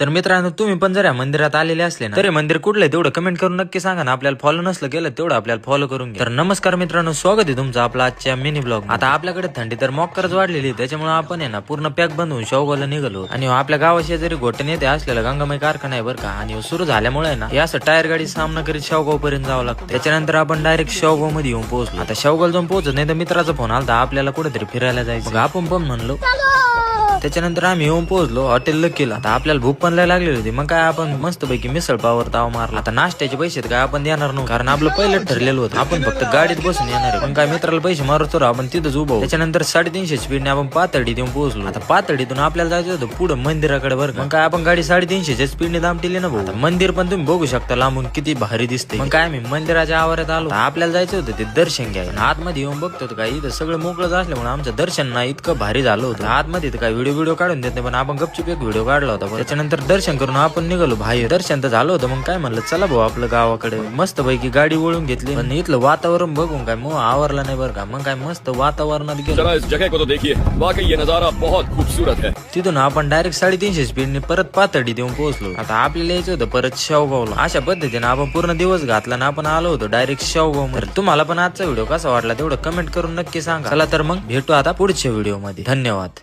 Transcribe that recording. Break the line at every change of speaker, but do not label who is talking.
तर मित्रांनो तुम्ही पण जर या मंदिरात आलेले असले ना तर मंदिर कुठलं तेवढं कमेंट करून नक्की सांगा ना. आपल्याला फॉलो नसलं केलं तेवढं आपल्याला फॉलो करून घ्या. तर नमस्कार मित्रांनो स्वागत आहे तुमचं आपला आजच्या मिनी ब्लॉग आता आपल्याकडे थंडी तर मॉकरच वाढलेली त्याच्यामुळे आपण आहे ना पूर्ण पॅक बनवून शेवगावला निघालो. आणि हो, आपल्या गावाशी जरी घोटण येते असलेला गंगामय कारखाना आहे बरं का आणि हो, सुरू झाल्यामुळे ना या असं टायर गाडी सामना करीत शेवगाव पर्यंत जावं लागतं. त्याच्यानंतर आपण डायरेक्ट शेवगावमध्ये येऊन पोहोचलो. आता शेवगाव जाऊन पोहोचत नाही तर मित्राचा फोन आला आपल्याला कुठेतरी फिरायला जायचं आपण पण म्हणलो त्याच्यानंतर आम्ही येऊन पोहोचलो हॉटेल केलं. आता आपल्याला भूक पण लागलेली होती. मग काय आपण मस्त पैकी मिसळ पावर ताव मारला. आता नाश्त्याचे पैसे काय आपण देणार नव्हतं. कारण आपलं पहिलं ठरलेलं होतं. आपण फक्त गाडीत बसून येणार पण काय मित्राला पैसे मारतो आपण तिथंच उभं त्याच्यानंतर साडेतीनशे स्पीडने आपण पातळीत येऊन पोहोचलो. आता पातळीतून आपल्याला जायचं होतं पुढे मंदिराकडे बरं मग काय आपण गाडी साडेतीनशेच्या स्पीडने दामटिली ना भाऊ. आता मंदिर पण तुम्ही बघू शकता लांबून किती भारी दिसते मग काय मी मंदिराच्या आवारात आलो. आपल्याला जायचं होतं ते दर्शन घ्यायला. आतमध्ये येऊन बघतो काय इथं सगळं मोकळं असल्यामुळे आमचं दर्शन ना इतकं भारी झालं होतं. आतमध्ये काय व्हिडिओ व्हिडिओ काढून देत नाही पण आपण गपचूप एक व्हिडिओ काढला होता. त्याच्यानंतर दर्शन करून आपण निघालो बाहेर. दर्शन तर झालं होतं मग काय म्हणलं चला भाऊ आपलं गावाकडे. मस्त पैकी गाडी वळून घेतली. पण इथलं वातावरण बघून काय मग आवरला नाही बरं का. मग काय मस्त वातावरणात गेलो. तिथून आपण डायरेक्ट साडेतीनशे स्पीडने परत पातळी देऊन पोहोचलो. आता आपल्याला यायचं होतं परत शेवगावला. अशा पद्धतीने आपण पूर्ण दिवस घातला ना आपण आलो होतो डायरेक्ट शेवगावमध्ये. तुम्हाला पण आजचा व्हिडिओ कसा वाटला तेवढं कमेंट करून नक्की सांगा. चला तर मग भेटू आता पुढच्या व्हिडिओमध्ये. धन्यवाद.